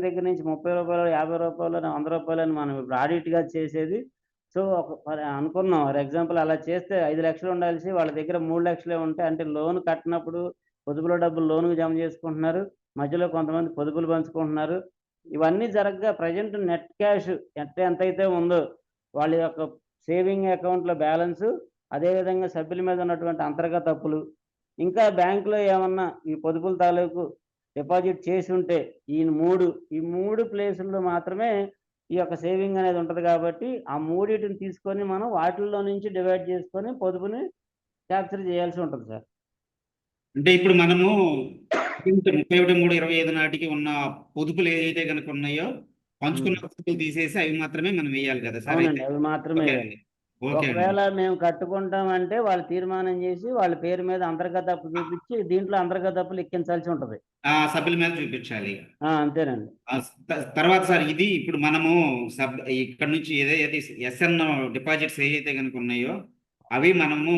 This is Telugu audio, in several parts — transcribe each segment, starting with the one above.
దగ్గర నుంచి ముప్పై రూపాయలు యాభై రూపాయలు వంద రూపాయలు అని మనం ఇప్పుడు ఆడిట్గా చేసేది. సో ఒక అనుకున్నాం. ఫర్ ఎగ్జాంపుల్ అలా చేస్తే ఐదు లక్షలు ఉండాల్సి వాళ్ళ దగ్గర మూడు లక్షలే ఉంటే అంటే లోన్ కట్టినప్పుడు పొదుపులో డబ్బులు లోన్కి జమ చేసుకుంటున్నారు. మధ్యలో కొంతమంది పొదుపులు పంచుకుంటున్నారు. ఇవన్నీ జరగగా ప్రజెంట్ నెట్ క్యాష్ ఎంత ఎంతైతే ఉందో వాళ్ళ యొక్క సేవింగ్ అకౌంట్లో బ్యాలెన్స్ అదేవిధంగా సభ్యుల మీద ఉన్నటువంటి అంతర్గత అప్పులు ఇంకా బ్యాంకులో ఏమన్నా ఈ పొదుపుల తాలూకు డిపాజిట్ చేసి ఉంటే ఈ మూడు ఈ మూడు ప్లేసుల్లో మాత్రమే ఈ యొక్క సేవింగ్ అనేది ఉంటుంది కాబట్టి ఆ మూడింటిని తీసుకొని మనం వాటిల్లో నుంచి డివైడ్ చేసుకొని పొదుపుని క్యాప్చర్ చేయాల్సి ఉంటుంది సార్. అంటే ఇప్పుడు మనము ముప్పై ఒకటి మూడు ఇరవై ఐదు నాటికి ఉన్న పొదుపులు ఏదైతే కనుక ఉన్నాయో పంచుకున్న పొదుపులు తీసేసి అవి మాత్రమే మనం వేయాలి కదా సార్ అవి మాత్రమే ఒకవేళ మేము కట్టుకుంటామంటే వాళ్ళు తీర్మానం చేసి వాళ్ళ పేరు మీద అంతర్గత అప్పు చూపించి దీంట్లో అంతర్గత అప్పులు ఎక్కించాల్సి ఉంటుంది. ఆ సభ్యుల మీద చూపించాలి ఆ, అంతేనండి. తర్వాత సార్ ఇది ఇప్పుడు మనము సబ్ ఇక్కడ నుంచి ఏదైతే ఎస్ఎన్ డిపాజిట్స్ ఏవైతే కనుక ఉన్నాయో అవి మనము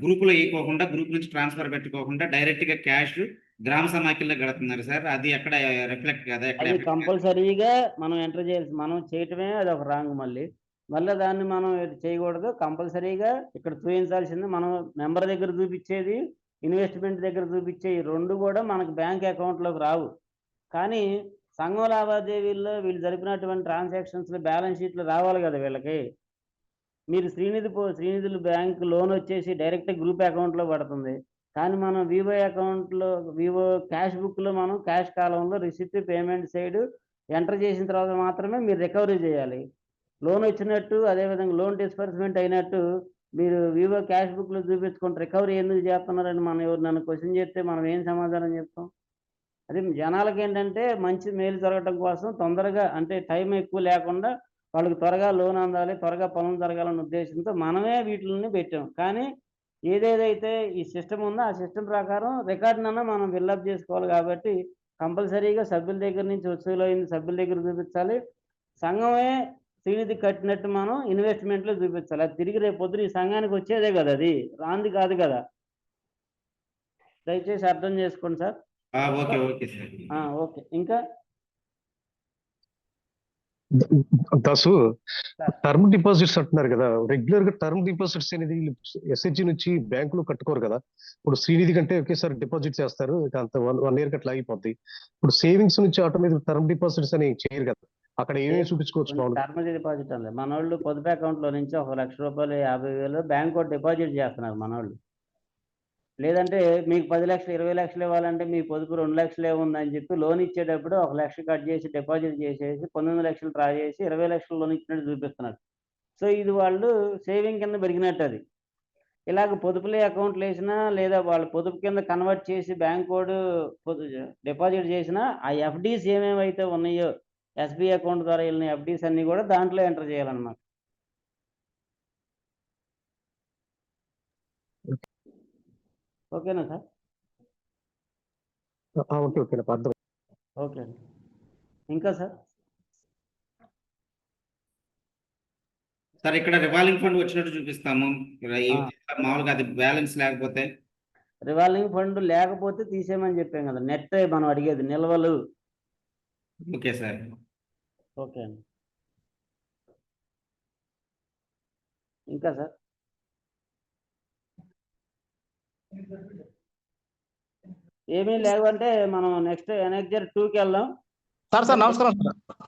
గ్రూపులో వేయకోకుండా గ్రూప్ నుంచి ట్రాన్స్ఫర్ పెట్టుకోకుండా డైరెక్ట్గా క్యాష్ గ్రామ సమాఖ్యలో గడుతున్నారు సార్. అది ఎక్కడ రిఫ్లెక్ట్ కదా. కంపల్సరీగా మనం ఎంటర్ చేయాల్సి మనం చేయటమే అది ఒక రాంగ్ మళ్ళీ. మళ్ళీ దాన్ని మనం చేయకూడదు. కంపల్సరీగా ఇక్కడ చూపించాల్సింది మనం మెంబర్ దగ్గర చూపించేది ఇన్వెస్ట్మెంట్ దగ్గర చూపించే ఈ రెండు కూడా మనకు బ్యాంక్ అకౌంట్లోకి రావు. కానీ సంఘం లావాదేవీల్లో వీళ్ళు జరిపినటువంటి ట్రాన్సాక్షన్స్లో బ్యాలెన్స్ షీట్లు రావాలి కదా వీళ్ళకి. మీరు శ్రీనిధి పో శ్రీనిధులు బ్యాంక్ లోన్ వచ్చేసి డైరెక్ట్ గ్రూప్ అకౌంట్లో పడుతుంది. కానీ మనం వివో అకౌంట్లో వివో క్యాష్ బుక్లో మనం క్యాష్ కాలంలో రిసిప్ట్ పేమెంట్ సైడ్ ఎంటర్ చేసిన తర్వాత మాత్రమే మీరు రికవరీ చేయాలి. లోన్ వచ్చినట్టు అదేవిధంగా లోన్ డిస్బర్స్మెంట్ అయినట్టు మీరు వివో క్యాష్ బుక్లో చూపించుకుంటే రికవరీ ఎందుకు చేస్తున్నారని మనం ఎవరు నన్ను క్వశ్చన్ చేస్తే మనం ఏం సమాధానం చెప్తాం? అది జనాలకి ఏంటంటే మంచి మేలు జరగటం కోసం తొందరగా అంటే టైం ఎక్కువ లేకుండా వాళ్ళకి త్వరగా లోన్ అందాలి త్వరగా పనులు జరగాలన్న ఉద్దేశంతో మనమే వీటిని పెట్టాం. కానీ ఏదేదైతే ఈ సిస్టమ్ ఉందో ఆ సిస్టమ్ ప్రకారం రికార్డునన్నా మనం ఫిల్అప్ చేసుకోవాలి కాబట్టి కంపల్సరీగా సభ్యుల దగ్గర నుంచి వసూలు అయింది సభ్యుల దగ్గర చూపించాలి. సంఘమే శ్రీనిధి కట్టినట్టు మనం ఇన్వెస్ట్మెంట్లో చూపించాలి. అది తిరిగి రేపు పొద్దున ఈ సంఘానికి వచ్చేదే కదా అది. రాంది కాదు కదా. దయచేసి అర్థం చేసుకోండి సార్. ఆ, ఓకే ఓకే సార్. ఆ, ఓకే. ఇంకా? దాసు టర్మ్ డిపాజిట్స్ అంటున్నారు కదా. రెగ్యులర్గా టర్మ్ డిపాజిట్స్ అనేది ఎస్హెచ్జి నుంచి బ్యాంకులో కట్టుకోరు కదా. ఇప్పుడు శ్రీనిధి కంటే ఒకేసారి డిపాజిట్ చేస్తారు. అంత వన్ వన్ ఇయర్ అట్లా అయిపోద్ది ఇప్పుడు సేవింగ్స్ నుంచి ఆటోమేటిక్ టర్మ్ డిపాజిట్స్ అని చేయరు కదా. అక్కడ ఏమేమి చూపించుకోవచ్చు టర్మ్ డిపాజిట్ అండి మన వాళ్ళు పొదుపు అకౌంట్లో నుంచి ఒక లక్ష రూపాయలు యాభై వేలు బ్యాంక్ డిపాజిట్ చేస్తున్నారు మన వాళ్ళు లేదంటే మీకు పది లక్షలు ఇరవై లక్షలు ఇవ్వాలంటే మీ పొదుపు రెండు లక్షలే ఉందని చెప్పి లోన్ ఇచ్చేటప్పుడు ఒక లక్ష కట్ చేసి డిపాజిట్ చేసేసి పంతొమ్మిది లక్షలు డ్రా చేసి ఇరవై లక్షలు లోన్ ఇచ్చినట్టు చూపిస్తున్నారు. సో ఇది వాళ్ళు సేవింగ్ కింద పెరిగినట్టు అది. ఇలాగ పొదుపులే అకౌంట్లు వేసినా లేదా వాళ్ళు పొదుపు కింద కన్వర్ట్ చేసి బ్యాంక్ కోడ్ డిపాజిట్ చేసినా ఆ ఎఫ్డీస్ ఏమేమైతే ఉన్నాయో ఎస్బీ అకౌంట్ ద్వారా వెళ్ళిన ఎఫ్డీస్ అన్ని కూడా దాంట్లో ఎంటర్ చేయాలన్నమాట. ఓకేనా సార్? ఆ, ఓకే ఓకే ఓకే అండి. ఇంకా సార్? సార్ ఇక్కడ రివాల్వింగ్ ఫండ్ వచ్చినట్టు చూపిస్తాము? మామూలుగా అది బ్యాలెన్స్ లేకపోతే. రివాల్వింగ్ ఫండ్ లేకపోతే తీసేయమని చెప్పాం కదా. నెట్ మనం అడిగేది. నిల్వలు. Okay sir. ఓకే అండి. ఇంకా సార్? ఏమీ లేవంటే మనం నెక్స్ట్ ఎనెక్జర్ టూకి వెళ్దాం. సార్ సార్ నమస్కారం సార్.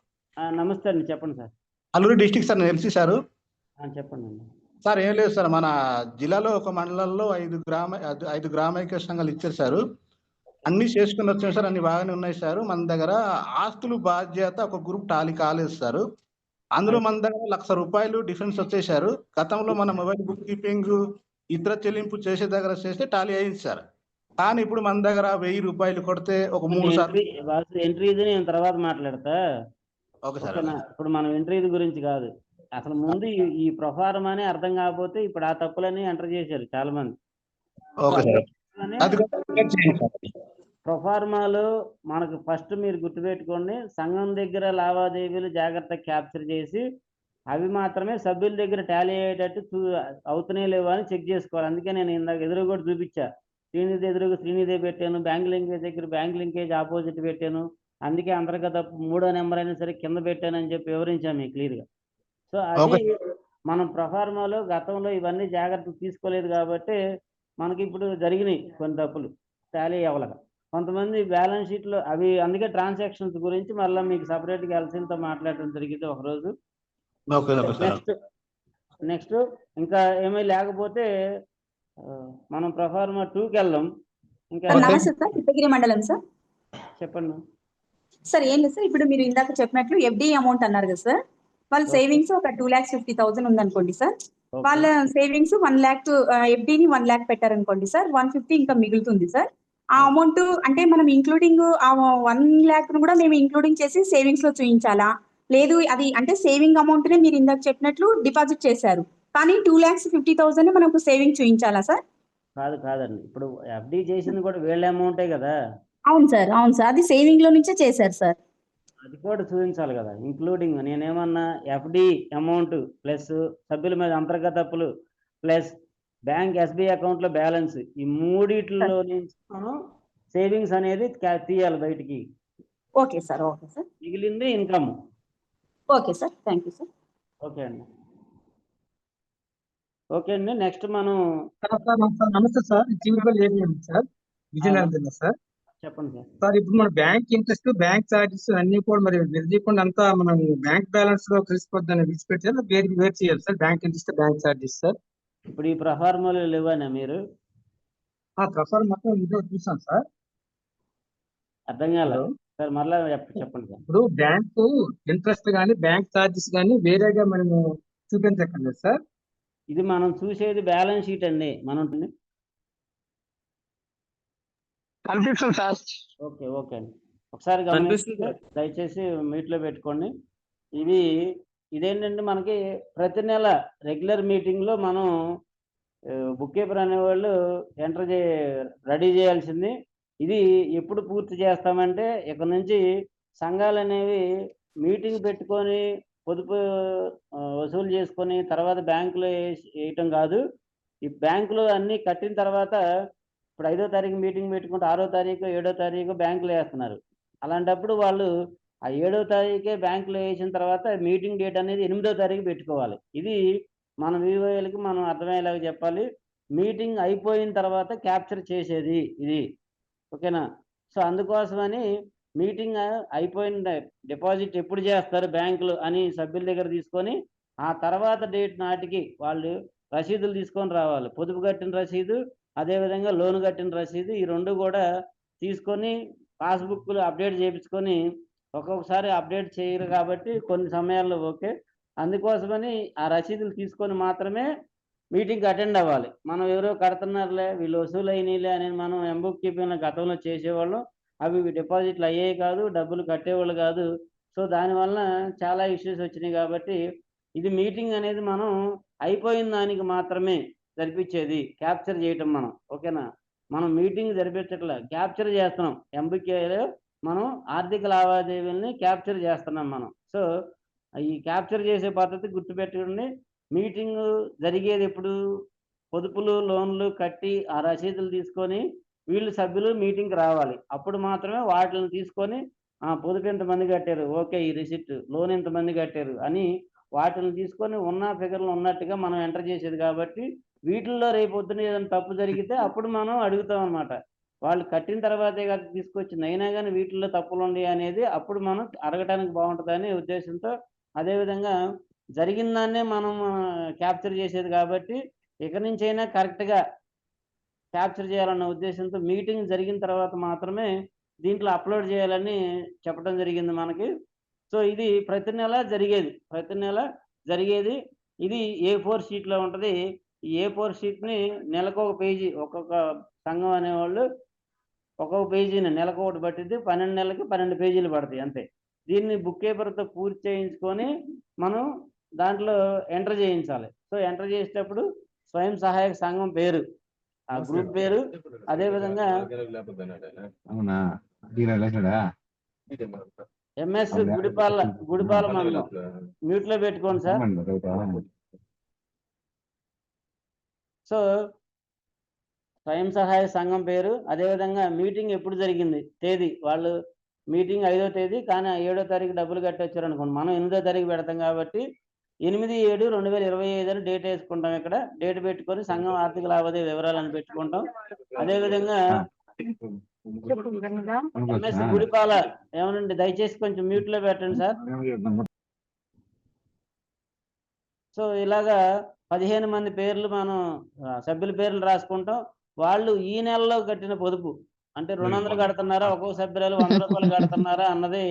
నమస్తే అండి చెప్పండి సార్. అల్లూరి డిస్టిక్ సార్ నేను ఎంసీ సారు. చెప్పండి అండి. సార్ ఏం లేదు సార్ మన జిల్లాలో ఒక మండలంలో ఐదు గ్రామ ఐదు- ఐదు గ్రామైక సంఘాలు ఇచ్చారు సారు. అన్ని చేసుకుని వచ్చాం సార్ అన్ని బాగానే ఉన్నాయి సార్. మన దగ్గర ఆస్తులు బాధ్యత ఒక గ్రూప్ టాలీ కాలేదు సార్. అందులో మన దగ్గర లక్ష రూపాయలు డిఫరెన్స్ వచ్చేసారు. గతంలో మన మొబైల్ బుక్ కీపింగ్ ఇతర చెల్లింపు చేసే దగ్గర చేస్తే టాలీ అయింది సార్. కానీ ఇప్పుడు మన దగ్గర వెయ్యి రూపాయలు కొడితే ఒక మూడు సార్లు ఎంట్రీ ఇది నేను తర్వాత మాట్లాడతా. ఓకే సార్ ఇప్పుడు మనం ఎంట్రీ ఇది గురించి కాదు. అసలు ముందు ఈ- ఈ ప్రొఫారం అని అర్థం కాకపోతే ఇప్పుడు ఆ తప్పులన్నీ ఎంటర్ చేశారు చాలా మంది ఓకే సార్. ప్రొఫార్మాలు మనకు ఫస్ట్ మీరు గుర్తుపెట్టుకోండి సంఘం దగ్గర లావాదేవీలు జాగ్రత్త క్యాప్చర్ చేసి అవి మాత్రమే సభ్యుల దగ్గర టాలీ అయ్యేటట్టు చూ అవుతున్నాయి లేవా అని చెక్ చేసుకోవాలి. అందుకే నేను ఇందాక ఎదురు కూడా చూపించా. శ్రీనిధి ఎదురుగా శ్రీనిధి పెట్టాను బ్యాంక్ లింకేజ్ దగ్గర బ్యాంక్ లింకేజ్ ఆపోజిట్ పెట్టాను. అందుకే అంతర్గత మూడో నెంబర్ అయినా సరే కింద పెట్టానని చెప్పి వివరించాను మీకు క్లియర్గా. సో అది. మనం ప్రఫార్మాలో గతంలో ఇవన్నీ జాగ్రత్తలు తీసుకోలేదు కాబట్టి మనకి ఇప్పుడు జరిగినాయి కొన్ని తప్పులు టాలీ అవ్వలేక. కొంతమంది బ్యాలెన్స్ షీట్లో అవి అందుకే ట్రాన్సాక్షన్స్ గురించి మళ్ళీ మీకు సపరేట్గా ఎల్సీలతో మాట్లాడడం జరిగింది ఒకరోజు నెక్స్ట్ నెక్స్ట్ ఇంకా ఏమీ లేకపోతే మనం ప్రఫార్మా టూకి వెళ్దాం. ఇంకా చిత్తగిరి మండలం సార్. చెప్పండి సార్ ఏం లేదు సార్ ఇప్పుడు మీరు ఇందాక చెప్పినట్లు ఎఫ్డి అమౌంట్ అన్నారు కదా సార్. వాళ్ళ. సేవింగ్స్ ఒక టూ ల్యాక్స్ ఫిఫ్టీ థౌసండ్ ఉందనుకోండి సార్. వాళ్ళ సేవింగ్స్ వన్ ల్యాక్ ఎఫ్డిని వన్ ల్యాక్ పెట్టారనుకోండి సార్. వన్ ఫిఫ్టీ ఇంకా మిగులుతుంది సార్. ఆ అమౌంట్ అంటే మనం ఇంక్లూడింగ్ ఆ వన్ ల్యాక్ను కూడా మేము ఇంక్లూడింగ్ చేసి సేవింగ్స్లో చూపించాలా లేదు అది అంటే సేవింగ్ అమౌంట్ నే మీరు ఇందాక చెప్పినట్లు డిపాజిట్ చేశారు. కానీ టూ ల్యాక్స్ ఫిఫ్టీ థౌసండ్ మనకు సేవింగ్ చూపించాలా సార్? కాదు కాదండి. ఇప్పుడు ఎఫ్డి చేసింది కూడా వీళ్ళ అమౌంటే కదా? అవును సార్ అవును సార్. అది సేవింగ్లో నుంచే చేశారు సార్. అది కూడా చూపించాలి కదా ఇంక్లూడింగ్ నేనేమన్నా ఎఫ్డి అమౌంట్ ప్లస్ సభ్యుల మీద అంతర్గత అప్పులు ప్లస్ బ్యాంక్ ఎస్బీఐ అకౌంట్లో బ్యాలెన్స్ ఈ మూడిట్లో నుంచి మనం సేవింగ్స్ అనేది తీయాలి బయటికి. Okay sir okay sir. మిగిలింది income okay sir thank you sir. Okay అండి. ఓకే అండి నెక్స్ట్ మనం సార్ సార్ నమస్తే- సార్. Sir Vizianagaram sir. చెప్పండి సార్. సార్ ఇప్పుడు మన బ్యాంక్ ఇంట్రెస్ట్ బ్యాంక్ చార్జెస్ అన్ని కూడా మరి విడదీయకుండా అంతా మనం బ్యాంక్ బ్యాలెన్స్లో కలిసిపోద్దని విడిచిపెట్టారు వేరు వేరు చేయాలి sir. Bank interest bank charges sir. ఇప్పుడు ఈ ప్రఫార్మాలు లేవనా మీరు? ఆ ప్రసారం మొత్తం ఇదో చూసాం సార్. అర్థం కాలేదు సార్ మరలా చెప్ప- చెప్పండి సార్. ఇప్పుడు బ్యాంకు ఇంట్రెస్ట్ కానీ బ్యాంక్ చార్జెస్ కానీ వేరేగా మనము చూపించక్కర్లేదు సార్. ఇది మనం చూసేది బ్యాలెన్స్ షీట్ అండి. మనం కనిపిస్తుంది సార్. ఓకే ఓకే అండి. ఒకసారి దయచేసి మీట్లో పెట్టుకోండి. ఇది ఇదేంటంటే మనకి ప్రతి నెల రెగ్యులర్ మీటింగ్లో మనం బుక్ కీపర్ అనేవాళ్ళు ఎంటర్ చే రెడీ చేయాల్సింది. ఇది ఎప్పుడు పూర్తి చేస్తామంటే ఇక్కడ నుంచి సంఘాలు అనేవి మీటింగ్ పెట్టుకొని పొదుపు వసూలు చేసుకొని తర్వాత బ్యాంకులో వేసి- వేయటం కాదు. ఈ బ్యాంకులో అన్నీ కట్టిన తర్వాత ఇప్పుడు ఐదో తారీఖు మీటింగ్ పెట్టుకుంటే ఆరో తారీఖు ఏడో తారీఖు బ్యాంకులో వేస్తున్నారు. అలాంటప్పుడు వాళ్ళు ఆ ఏడో తారీఖే బ్యాంకులో వేసిన తర్వాత మీటింగ్ డేట్ అనేది ఎనిమిదో తారీఖు పెట్టుకోవాలి. ఇది మన వివోఏలకి మనం అర్థమయ్యేలాగా చెప్పాలి. మీటింగ్ అయిపోయిన తర్వాత క్యాప్చర్ చేసేది ఇది. ఓకేనా? సో అందుకోసమని మీటింగ్ అయిపోయిన డిపాజిట్ ఎప్పుడు చేస్తారు బ్యాంకులు అని సభ్యుల దగ్గర తీసుకొని ఆ తర్వాత డేట్ నాటికి వాళ్ళు రసీదులు తీసుకొని రావాలి. పొదుపు కట్టిన రసీదు అదేవిధంగా లోన్ కట్టిన రసీదు ఈ రెండు కూడా తీసుకొని పాస్బుక్లు అప్డేట్ చేయించుకొని ఒక్కొక్కసారి అప్డేట్ చేయరు కాబట్టి కొన్ని సమయాల్లో ఓకే. అందుకోసమని ఆ రసీదులు తీసుకొని మాత్రమే మీటింగ్కి అటెండ్ అవ్వాలి. మనం ఎవరో కడుతున్నారులే వీళ్ళు వసూలు అయినాయిలే అని మనం ఎంబుక్ కీపింగ్ గతంలో చేసేవాళ్ళం. అవి డిపాజిట్లు అయ్యాయి కాదు డబ్బులు కట్టేవాళ్ళు కాదు. సో దానివల్ల చాలా ఇష్యూస్ వచ్చినాయి కాబట్టి ఇది మీటింగ్ అనేది మనం అయిపోయిన దానికి మాత్రమే జరిపించేది క్యాప్చర్ చేయటం మనం. ఓకేనా? మనం మీటింగ్ జరిపించట్లే క్యాప్చర్ చేస్తున్నాం. ఎంబీకేలో మనం ఆర్థిక లావాదేవీలని క్యాప్చర్ చేస్తున్నాం మనం. సో ఈ క్యాప్చర్ చేసే పద్ధతి గుర్తుపెట్టుకుని మీటింగ్ జరిగేది ఎప్పుడు? పొదుపులు లోన్లు కట్టి ఆ రసీదులు తీసుకొని వీళ్ళు సభ్యులు మీటింగ్కి రావాలి. అప్పుడు మాత్రమే వాటిని తీసుకొని పొదుపు ఎంతమంది కట్టారు? ఓకే ఈ రిసిప్ట్. లోన్ ఎంతమంది కట్టారు? అని వాటిని తీసుకొని ఉన్న ఫిగర్లు ఉన్నట్టుగా మనం ఎంటర్ చేసేది కాబట్టి వీటిల్లో రేపు పొద్దున ఏదైనా తప్పు జరిగితే అప్పుడు మనం అడుగుతాం అనమాట వాళ్ళు కట్టిన తర్వాతే కదా తీసుకొచ్చింది. అయినా కానీ వీటిల్లో తప్పులు ఉన్నాయి అనేది అప్పుడు మనం అడగటానికి బాగుంటుందనే ఉద్దేశంతో అదేవిధంగా జరిగిన దాన్నే మనం క్యాప్చర్ చేసేది కాబట్టి ఇక నుంచైనా కరెక్ట్గా క్యాప్చర్ చేయాలన్న ఉద్దేశంతో మీటింగ్ జరిగిన తర్వాత మాత్రమే దీంట్లో అప్లోడ్ చేయాలని చెప్పడం జరిగింది మనకి. సో ఇది ప్రతి నెల జరిగేది. ప్రతి నెల జరిగేది. ఇది ఏ ఫోర్ షీట్లో ఉంటుంది. ఏ ఫోర్ షీట్ని నెలకు ఒక పేజీ ఒక్కొక్క సంఘం అనేవాళ్ళు ఒక్కొక్క పేజీని నెలకు ఒకటి పట్టింది పన్నెండు నెలలకి పన్నెండు పేజీలు పడతాయి అంతే. దీన్ని బుక్ కీపర్తో పూర్తి చేయించుకొని మనం దాంట్లో ఎంటర్ చేయించాలి. సో ఎంటర్ చేసేటప్పుడు స్వయం సహాయక సంఘం పేరు ఆ గ్రూప్ పేరు అదే విధంగా ఎంఎస్ గుడిపాల గుడిపాల మండలం. మ్యూట్లో పెట్టుకోండి సార్. సో స్వయం సహాయ సంఘం పేరు. అదేవిధంగా మీటింగ్ ఎప్పుడు జరిగింది? తేదీ. వాళ్ళు మీటింగ్ ఐదో తేదీ కానీ ఏడో తారీఖు డబ్బులు కట్టొచ్చారు అనుకోండి మనం ఎనిమిదో తారీఖు పెడతాం కాబట్టి ఎనిమిది ఏడు రెండు వేల ఇరవై ఐదు అని డేట్ వేసుకుంటాం ఇక్కడ. డేట్ పెట్టుకొని సంఘం ఆర్థిక లావాదేవీ వివరాలను పెట్టుకుంటాం. అదేవిధంగా ఎంఎస్ గుడిపాల ఏమనండి? దయచేసి కొంచెం మ్యూట్లో పెట్టండి సార్. సో ఇలాగా పదిహేను మంది పేర్లు మనం సభ్యుల పేర్లు రాసుకుంటాం. వాళ్ళు ఈ నెలలో కట్టిన పొదుపు. అంటే రెండు వందలు కడుతున్నారా? ఒక్కొక్క సభ్యురాలు వంద రూపాయలు కడుతున్నారా అన్నది.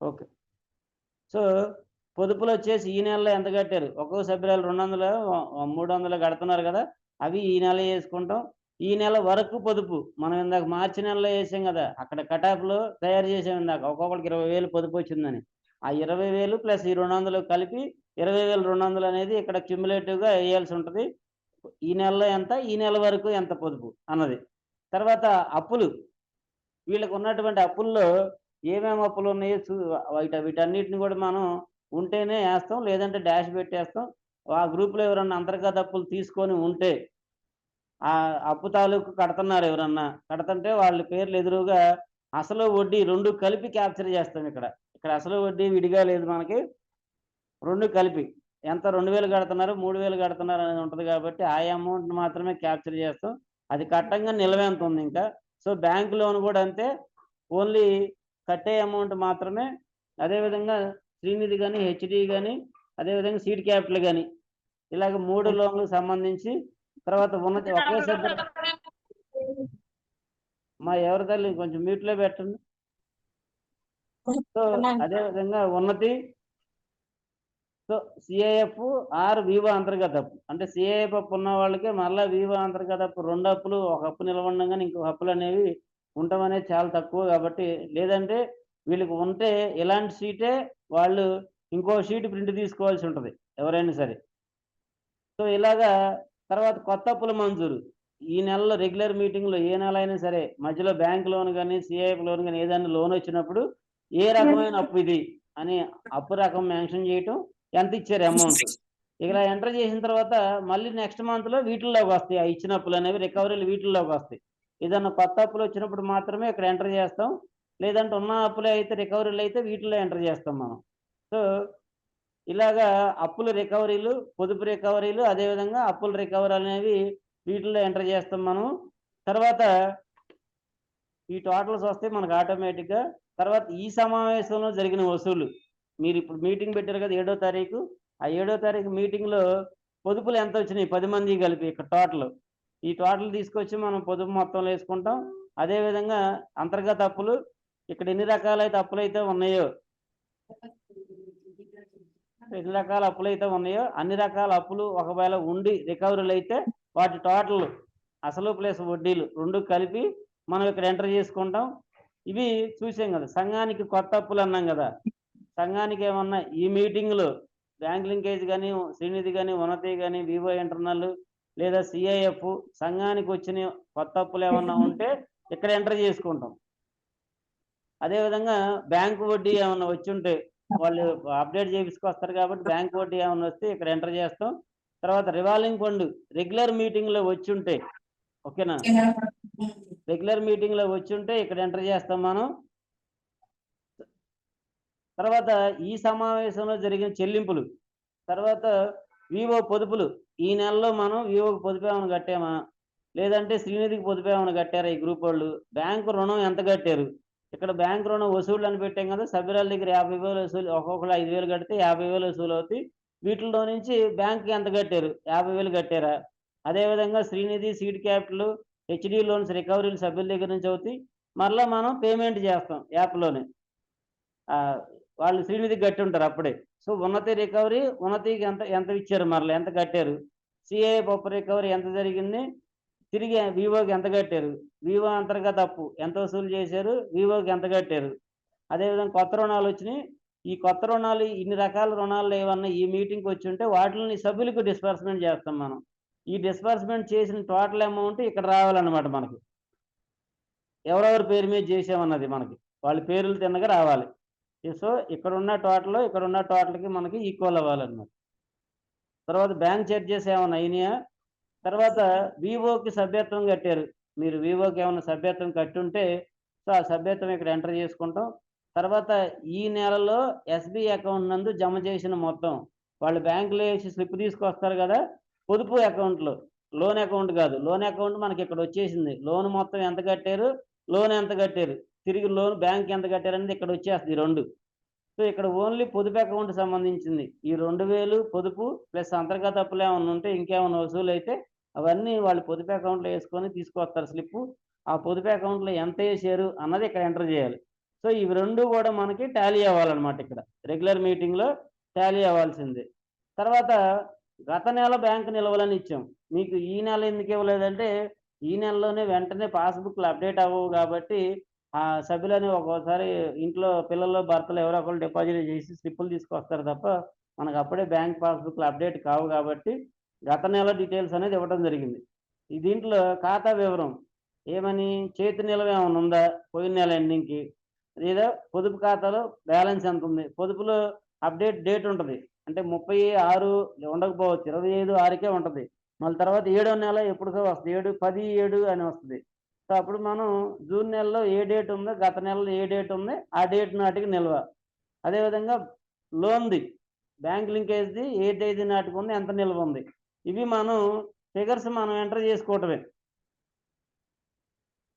ఓకే. సో పొదుపులు వచ్చేసి ఈ నెలలో ఎంత కట్టారు? ఒక్కొక్క సభ్యురాలు రెండు వందలు మూడు వందలు కడుతున్నారు కదా. అవి ఈ నెల వేసుకుంటాం. ఈ నెల వరకు పొదుపు. మనం ఇందాక మార్చి నెలలో వేసాం కదా అక్కడ కటాఫ్లో తయారు చేసాం ఇందాక. ఒక్కొక్కరికి ఇరవై వేలు పొదుపు వచ్చిందని. ఆ ఇరవై వేలు ప్లస్ ఈ రెండు వందలు కలిపి ఇరవై వేలు రెండు వందలు అనేది ఇక్కడ క్యుములేటివ్గా వేయాల్సి ఉంటుంది. ఈ నెలలో ఎంత? ఈ నెల వరకు ఎంత పొదుపు అన్నది. తర్వాత అప్పులు. వీళ్ళకి ఉన్నటువంటి అప్పుల్లో ఏమేమి అప్పులు ఉన్నాయో చూ వీట వీటన్నిటిని కూడా మనం ఉంటేనే వేస్తాం లేదంటే డాష్ పెట్టేస్తాం. ఆ గ్రూప్లో ఎవరన్నా అంతర్గత అప్పులు తీసుకొని ఉంటే ఆ అప్పు తాలూకు కడుతున్నారు ఎవరన్నా. కడుతుంటే వాళ్ళ పేర్లు ఎదురుగా అసలు వడ్డీ రెండు కలిపి క్యాప్చర్ చేస్తాం ఇక్కడ. ఇక్కడ అసలు వడ్డీ విడిగా లేదు మనకి. రెండు కలిపి. ఎంత? రెండు వేలు కడుతున్నారు మూడు వేలు కడుతున్నారు అనేది ఉంటుంది కాబట్టి ఆ అమౌంట్ మాత్రమే క్యాప్చర్ చేస్తాం. అది కట్టంగా నిల్వ ఎంత ఉంది ఇంకా? సో బ్యాంక్ లోన్ కూడా అంతే. ఓన్లీ కట్టే అమౌంట్ మాత్రమే. అదేవిధంగా శ్రీనిధి కానీ హెచ్డి కానీ అదేవిధంగా సీడ్ క్యాపిటల్ కానీ ఇలాగ మూడు లోన్లకు సంబంధించి తర్వాత ఉన్నతి ఒకే సభ్యులు మా ఎవరి తల్లి కొంచెం మ్యూట్లో పెట్టండి. సో అదే విధంగా ఉన్నతి సో సిఐఎఫ్ ఆర్ వివో అంతర్గత అప్పు. అంటే సిఐఎఫ్ అప్పు ఉన్న వాళ్ళకి మళ్ళీ వివో అంతర్గత అప్పు. రెండు అప్పులు ఒక అప్పు నిలవండగానే ఇంకొక అప్పులు అనేవి ఉండటం అనేది చాలా తక్కువ కాబట్టి లేదంటే వీళ్ళకి ఉంటే ఇలాంటి సీటే వాళ్ళు ఇంకో షీట్ ప్రింట్ తీసుకోవాల్సి ఉంటుంది ఎవరైనా సరే. సో ఇలాగా తర్వాత కొత్త అప్పుల మంజూరు. ఈ నెలలో రెగ్యులర్ మీటింగ్లో ఏ నెల అయినా సరే మధ్యలో బ్యాంక్ లోన్ కానీ సిఐఎఫ్ లోన్ కానీ ఏదైనా లోన్ వచ్చినప్పుడు ఏ రకమైన అప్పు ఇది అని అప్పు రకం మెన్షన్ చేయటం ఎంత ఇచ్చారు అమౌంట్? ఇలా ఎంటర్ చేసిన తర్వాత మళ్ళీ నెక్స్ట్ మంత్లో వీటిల్లోకి వస్తాయి. ఆ ఇచ్చిన అప్పులు అనేవి రికవరీలు వీటిల్లోకి వస్తాయి. ఏదన్నా కొత్త అప్పులు వచ్చినప్పుడు మాత్రమే ఇక్కడ ఎంటర్ చేస్తాం. లేదంటే ఉన్న అప్పులు అయితే రికవరీలు అయితే వీటిల్లో ఎంటర్ చేస్తాం మనం. సో ఇలాగా అప్పుల రికవరీలు పొదుపు రికవరీలు అదేవిధంగా అప్పుల రికవరీ అనేవి వీటిల్లో ఎంటర్ చేస్తాం మనం. తర్వాత ఈ టోటల్స్ వస్తే మనకు ఆటోమేటిక్గా తర్వాత ఈ సమావేశంలో జరిగిన వసూలు. మీరు ఇప్పుడు మీటింగ్ పెట్టారు కదా ఏడో తారీఖు. ఆ ఏడో తారీఖు మీటింగ్లో పొదుపులు ఎంత వచ్చినాయి? పది మంది కలిపి ఇక్కడ టోటల్. ఈ టోటల్ తీసుకొచ్చి మనం పొదుపు మొత్తంలో వేసుకుంటాం. అదేవిధంగా అంతర్గత అప్పులు ఇక్కడ ఎన్ని రకాలైతే అప్పులు అయితే ఉన్నాయో? ఎన్ని రకాల అప్పులు అయితే ఉన్నాయో అన్ని రకాల అప్పులు ఒకవేళ ఉండి రికవరీలు అయితే వాటి టోటల్ అసలు ప్లస్ వడ్డీలు రెండు కలిపి మనం ఇక్కడ ఎంటర్ చేసుకుంటాం. ఇవి చూసాం కదా సంఘానికి కొత్త అప్పులు అన్నాం కదా. సంఘానికి ఏమన్నా ఈ మీటింగ్లో బ్యాంక్ లింకేజ్ కానీ శ్రీనిధి కానీ ఉన్నతి కానీ వివో ఇంటర్నల్ లేదా సిఐఎఫ్ సంఘానికి వచ్చిన కొత్త అప్పులు ఏమన్నా ఉంటే ఇక్కడ ఎంటర్ చేసుకుంటాం. అదేవిధంగా బ్యాంకు వడ్డీ ఏమన్నా వచ్చి ఉంటే వాళ్ళు అప్డేట్ చేయించుకొస్తారు కాబట్టి బ్యాంక్ ఒకటి ఏమైనా వస్తే ఇక్కడ ఎంటర్ చేస్తాం. తర్వాత రివాల్వింగ్ ఫండ్ రెగ్యులర్ మీటింగ్లో వచ్చి ఉంటే ఓకేనా? రెగ్యులర్ మీటింగ్లో వచ్చి ఉంటే ఇక్కడ ఎంటర్ చేస్తాం మనం. తర్వాత ఈ సమావేశంలో జరిగిన చెల్లింపులు తర్వాత వివో పొదుపులు ఈ నెలలో మనం వివోకి పొదుపు ఏమైనా కట్టామా? లేదంటే శ్రీనిధికి పొదుపు ఏమైనా కట్టారా ఈ గ్రూప్ వాళ్ళు? బ్యాంకు రుణం ఎంత కట్టారు? ఇక్కడ బ్యాంక్ రుణం వసూళ్ళు అని పెట్టాం కదా సభ్యురాల దగ్గర యాభై వేలు వసూలు ఒక్కొక్కరు ఐదు వేలు కడితే యాభై వేలు వసూలు అవుతాయి. వీటిలో నుంచి బ్యాంక్కి ఎంత కట్టారు? యాభై వేలు కట్టారా? అదేవిధంగా Srinidhi seed capital HD loans రికవరీలు సభ్యుల దగ్గర నుంచి అవుతాయి. మరలా మనం పేమెంట్ చేస్తాం యాప్లోనే వాళ్ళు శ్రీనిధికి కట్టి ఉంటారు అప్పుడే. సో ఉన్నతి రికవరీ ఉన్నతికి ఎంత ఎంత ఇచ్చారు? మరలా ఎంత కట్టారు? సిఏ పప్పు రికవరీ ఎంత జరిగింది? తిరిగి వివోకి ఎంత కట్టారు? వివో అంతర్గత అప్పు ఎంత వసూలు చేశారు? వివోకి ఎంత కట్టారు? అదేవిధంగా కొత్త రుణాలు వచ్చినాయి. ఈ కొత్త రుణాలు ఇన్ని రకాల రుణాలు ఏమన్నా ఈ మీటింగ్కి వచ్చి ఉంటే వాటిని సభ్యులకు డిస్బర్స్మెంట్ చేస్తాం మనం. ఈ డిస్బర్స్మెంట్ చేసిన టోటల్ అమౌంట్ ఇక్కడ రావాలన్నమాట మనకి. ఎవరెవరి పేరు మీద చేసామన్నది మనకి. వాళ్ళ పేర్లు తిన్నగా రావాలి. సో ఇక్కడ ఉన్న టోటల్ ఇక్కడ ఉన్న టోటల్కి మనకి ఈక్వల్ అవ్వాలన్నమాట. తర్వాత బ్యాంక్ చార్జెస్ ఏమైనా అయినాయా? తర్వాత వివోకి సభ్యత్వం కట్టారు. మీరు వివోకి ఏమైనా సభ్యత్వం కట్టుంటే సో ఆ సభ్యత్వం ఇక్కడ ఎంటర్ చేసుకుంటాం. తర్వాత ఈ నెలలో ఎస్బీఐ అకౌంట్ నందు జమ చేసిన మొత్తం వాళ్ళు బ్యాంకులో వేసి స్లిప్ తీసుకొస్తారు కదా పొదుపు అకౌంట్లో. లోన్ అకౌంట్ కాదు. లోన్ అకౌంట్ మనకి ఇక్కడ వచ్చేసింది. లోన్ మొత్తం ఎంత కట్టారు? లోన్ ఎంత కట్టారు? తిరిగి లోన్ బ్యాంక్ ఎంత కట్టారు అనేది ఇక్కడ వచ్చేస్తుంది రెండు. సో ఇక్కడ ఓన్లీ పొదుపు అకౌంట్ సంబంధించింది. ఈ రెండు వేలు పొదుపు ప్లస్ అంతర్గత అప్పులు ఏమైనా ఉంటే ఇంకేమైనా వసూలు అయితే అవన్నీ వాళ్ళు పొదుపు అకౌంట్లో వేసుకొని తీసుకొస్తారు స్లిప్ ఆ పొదుపు అకౌంట్లో ఎంత వేసారు అన్నది ఇక్కడ ఎంటర్ చేయాలి. సో ఇవి రెండు కూడా మనకి టాలీ అవ్వాలన్నమాట ఇక్కడ. రెగ్యులర్ మీటింగ్లో టాలీ అవ్వాల్సిందే. తర్వాత గత నెల బ్యాంకు నిల్వలని ఇచ్చాం. మీకు ఈ నెల ఎందుకు ఇవ్వలేదంటే ఈ నెలలోనే వెంటనే పాస్బుక్లు అప్డేట్ అవ్వవు కాబట్టి ఆ సభ్యులని ఒక్కోసారి ఇంట్లో పిల్లలు భర్తలు ఎవరో ఒకరు డిపాజిట్ చేసి స్లిప్పులు తీసుకొస్తారు తప్ప మనకు అప్పుడే బ్యాంక్ పాస్బుక్లు అప్డేట్ కావు కాబట్టి గత నెల డీటెయిల్స్ అనేది ఇవ్వడం జరిగింది. ఈ దీంట్లో ఖాతా వివరం ఏమని చేతి నిల్వ ఏమైనా ఉందా? పోయిన నెల ఎండింగ్కి. లేదా పొదుపు ఖాతాలో బ్యాలెన్స్ ఎంత ఉంది? పొదుపులో అప్డేట్ డేట్ ఉంటుంది. అంటే ముప్పై ఆరు ఉండకపోవచ్చు. ఇరవై ఐదు ఆరుకే ఉంటుంది. మళ్ళీ తర్వాత ఏడో నెల ఎప్పుడుకో వస్తుంది. ఏడు పది ఏడు అని వస్తుంది. సో అప్పుడు మనం జూన్ నెలలో ఏ డేట్ ఉందో గత నెలలో ఏ డేట్ ఉంది ఆ డేట్ నాటికి నిల్వ. అదేవిధంగా లోన్ది బ్యాంక్ లింకేజ్ది ఏ తేదీ నాటికి ఉంది ఎంత నిల్వ ఉంది. ఇవి మనం ఫిగర్స్ మనం ఎంటర్ చేసుకోవటమే.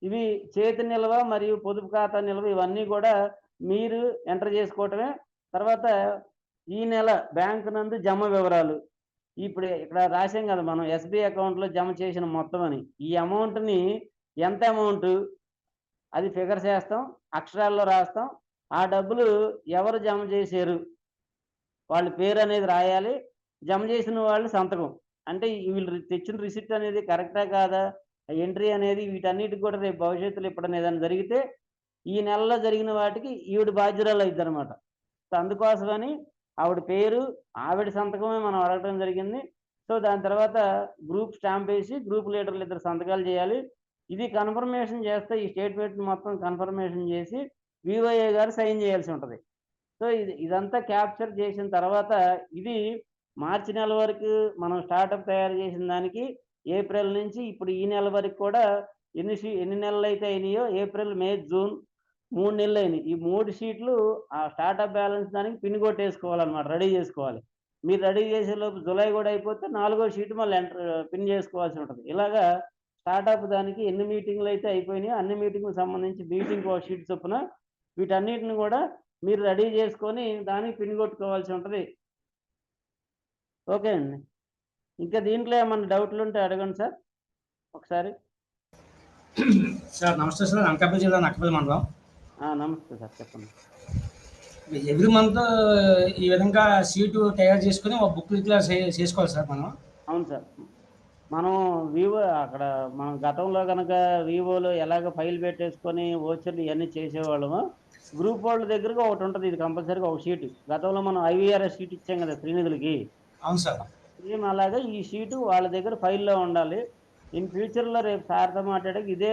ఇవి చేతి నిల్వ మరియు పొదుపు ఖాతా నిల్వ ఇవన్నీ కూడా మీరు ఎంటర్ చేసుకోవటమే. తర్వాత ఈ నెల బ్యాంకు నందు జమ వివరాలు. ఇప్పుడు ఇక్కడ రాసాం కదా మనం ఎస్బీ అకౌంట్లో జమ చేసిన మొత్తం అని. ఈ అమౌంట్ని ఎంత అమౌంట్? అది ఫిగర్స్ వేస్తాం అక్షరాల్లో రాస్తాం. ఆ డబ్బులు ఎవరు జమ చేశారు? వాళ్ళ పేరు అనేది రాయాలి. జమ చేసిన వాళ్ళు సంతకం. అంటే వీళ్ళు తెచ్చిన రిసిప్ట్ అనేది కరెక్టా కాదా? ఎంట్రీ అనేది వీటన్నిటికి కూడా రేపు భవిష్యత్తులో ఎప్పుడైనా ఏదైనా జరిగితే ఈ నెలలో జరిగిన వాటికి ఈవిడ బాధ్యురాలు అవుతుంది అనమాట సో అందుకోసమని ఆవిడ పేరు ఆవిడ సంతకమే మనం అడగటం జరిగింది. సో దాని తర్వాత గ్రూప్ స్టాంప్ వేసి గ్రూప్ లీడర్లు ఇద్దరు సంతకాలు చేయాలి. ఇది కన్ఫర్మేషన్ చేస్తే ఈ స్టేట్మెంట్ మొత్తం కన్ఫర్మేషన్ చేసి వివోఏ గారు సైన్ చేయాల్సి ఉంటుంది. సో ఇది ఇదంతా క్యాప్చర్ చేసిన తర్వాత ఇది మార్చి నెల వరకు మనం స్టార్టప్ తయారు చేసిన దానికి ఏప్రిల్ నుంచి ఇప్పుడు ఈ నెల వరకు కూడా ఎన్ని ఎన్ని నెలలు అయితే అయినాయో ఏప్రిల్ మే జూన్ మూడు నెలలు అయినాయి. ఈ మూడు షీట్లు ఆ స్టార్టప్ బ్యాలెన్స్ దానికి పిన్ కొట్టేసుకోవాలన్నమాట రెడీ చేసుకోవాలి. మీరు రెడీ చేసే లోపు జూలై కూడా అయిపోతే నాలుగో షీట్ మళ్ళీ ఎంటర్ పిన్ చేసుకోవాల్సి ఉంటుంది. ఇలాగా స్టార్టప్ దానికి ఎన్ని మీటింగ్లు అయితే అయిపోయినాయో అన్ని మీటింగ్కి సంబంధించి మీటింగ్ ఒక షీట్ చొప్పున వీటన్నిటిని కూడా మీరు రెడీ చేసుకొని దానికి పిన్ కొట్టుకోవాల్సి ఉంటుంది. ఓకే అండి. ఇంకా దీంట్లో ఏమన్నా డౌట్లు ఉంటే అడగండి సార్. ఒకసారి. సార్ నమస్తే సార్. అనకాపల్లి జిల్లా నక్కపల్లి మండలం. నమస్తే సార్ చెప్పండి. ఎవ్రీ మంత్ ఈ విధంగా సీటు తయారు చేసుకుని ఒక బుక్ ఇట్లా చేసుకోవాలి సార్ మనం. అవును సార్. మనం వివో అక్కడ మనం గతంలో కనుక వివోలో ఎలాగ ఫైల్ పెట్టేసుకొని ఓచర్లు ఇవన్నీ చేసేవాళ్ళము. గ్రూప్ వాళ్ళ దగ్గరకు ఒకటి ఉంటుంది. ఇది కంపల్సరీగా ఒక షీట్. గతంలో మనం ఐవీఆర్ఎస్ షీట్ ఇచ్చాం కదా శ్రీనిధులకి. అవును సార్. సేమ్ అలాగే ఈ షీటు వాళ్ళ దగ్గర ఫైల్లో ఉండాలి. ఇన్ ఫ్యూచర్లో రేపు సార్తో మాట్లాడక ఇదే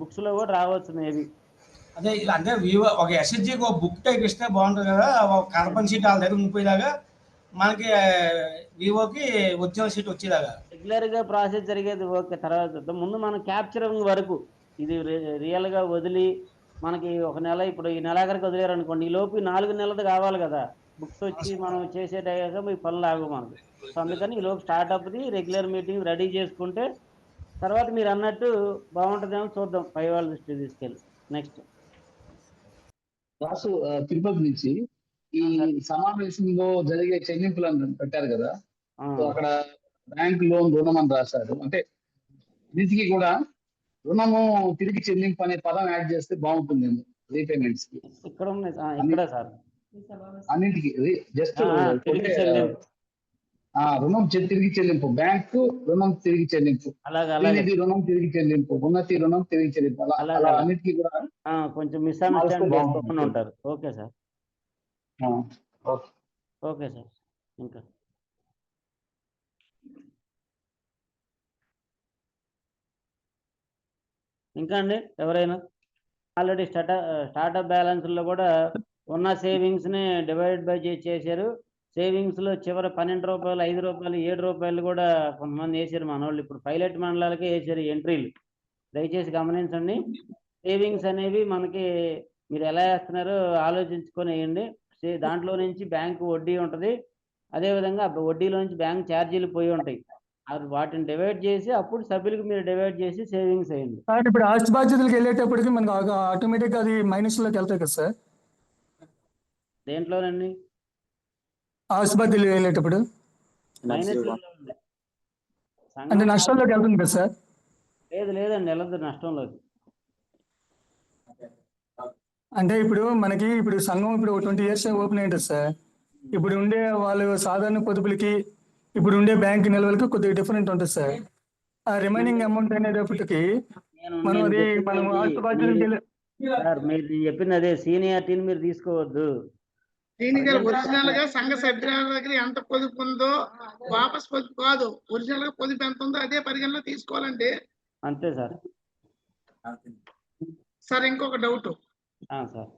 బుక్స్లో కూడా రావచ్చు మేబీ. అదే ఇలా అంటే వివో ఒక ఎస్హెచ్జికి ఒక బుక్ టైప్ ఇస్తే బాగుంటుంది కదా ఒక కార్బన్ షీట్ వాళ్ళ దగ్గర ఉండిపోయేలాగా మనకి వివోకి ఒరిజినల్ షీట్ వచ్చేలాగా. రెగ్యులర్గా ప్రాసెస్ జరిగేది ఓకే తర్వాత. ముందు మనం క్యాప్చరింగ్ వరకు ఇది రియల్గా వదిలి మనకి ఒక నెల ఇప్పుడు ఈ నెలాఖరికి వదిలేరు అనుకోండి ఈ లోపు నాలుగు నెలలు కావాలి కదా. బుక్స్ వచ్చి మనం చేసేటయ్యాక మీ పనులు ఆగు మనకు. సో అందుకని ఈ లోపు స్టార్టప్ది రెగ్యులర్ మీటింగ్ రెడీ చేసుకుంటే తర్వాత మీరు అన్నట్టు బాగుంటుందేమో చూద్దాం. పై వాళ్ళ దృష్టి తీసుకెళ్ళి. నెక్స్ట్. రాసు తిరుపతి నుంచి ఈ సమావేశంలో జరిగే చెల్లింపులను పెట్టారు కదా? అక్కడ బ్యాంక్ లోన్ రుణం అని రాశారు. అంటే వీటికి కూడా రుణము తిరిగి చెల్లింపు అనే పదం యాడ్ చేస్తే బాగుంటుందేమో రీపేమెంట్స్కి ఇక్కడ ఆ, ఇక్కడే సార్. అన్నింటికి జస్ట్ రుణం తిరిగి చెల్లింపు. బ్యాంకు రుణం తిరిగి చెల్లింపు. శ్రీనిధి రుణం తిరిగి చెల్లింపు. ఉన్నతి రుణం తిరిగి చెల్లింపు. అలా అలాగే. అలా అన్నిటికీ కూడా ఆ, కొంచెం మిస్అండర్స్టాండింగ్ బాగుంటుంది. చేసుకోకుండా ఉంటారు. Okay sir. ఆ, ఓకే. Okay sir. ఇంకా. ఇంకా అండి ఎవరైనా? ఆల్రెడీ స్టార్ట స్టార్టప్ బ్యాలెన్స్లో కూడా ఉన్న సేవింగ్స్ని డివైడ్ బై చేసి చేశారు. సేవింగ్స్లో చివరి పన్నెండు రూపాయలు ఐదు రూపాయలు ఏడు రూపాయలు కూడా కొంతమంది వేసారు మన వాళ్ళు ఇప్పుడు పైలట్ మండలాలకే వేసారు ఎంట్రీలు. దయచేసి గమనించండి. సేవింగ్స్ అనేవి మనకి మీరు ఎలా వేస్తున్నారో ఆలోచించుకొని వేయండి. దాంట్లో నుంచి బ్యాంకు వడ్డీ ఉంటుంది. అదేవిధంగా వడ్డీలో నుంచి బ్యాంక్ ఛార్జీలు పోయి ఉంటాయి. అది వాటిని డివైడ్ చేసి అప్పుడు సభ్యులకు మీరు డివైడ్ చేసి సేవింగ్స్ వేయండి. ఇప్పుడు ఆస్తి బాధ్యతలకు వెళ్ళేటప్పటికి మనకు ఆటోమేటిక్ అది మైనస్లోకి వెళ్తాయి కదా సార్. దేంట్లోనండి? బాధ్యతలు వెళ్ళేటప్పుడు. అంటే నష్టంలోకి వెళ్తుంది కదా సార్? లేదు లేదండి వెళ్ళదు నష్టంలోకి. అంటే ఇప్పుడు మనకి ఇప్పుడు సంఘం ఇప్పుడు ట్వంటీ ఇయర్స్ ఓపెన్ అయింది సార్. ఇప్పుడు ఉండే వాళ్ళు సాధారణ పొదుపులకి ఇప్పుడు ఉండే బ్యాంక్ నిల్వలకి కొద్దిగా డిఫరెంట్ ఉంటుంది సార్. ఆ రిమైనింగ్ అమౌంట్ అనేటప్పటికి మనం నేను అది మనం సార్ మీరు చెప్పింది అదే సీనియారిటీని మీరు తీసుకోవద్దు. దీనికి ఒరిజినల్గా సంఘ సభ్యుల దగ్గర ఎంత పొదుపు ఉందో వాపస్ పొదుపు కాదు. ఒరిజినల్గా పొదుపు ఎంత ఉందో అదే పరిగణలో తీసుకోవాలండి. అంతే సార్. సార్ ఇంకొక డౌట్. ఆ, సార్.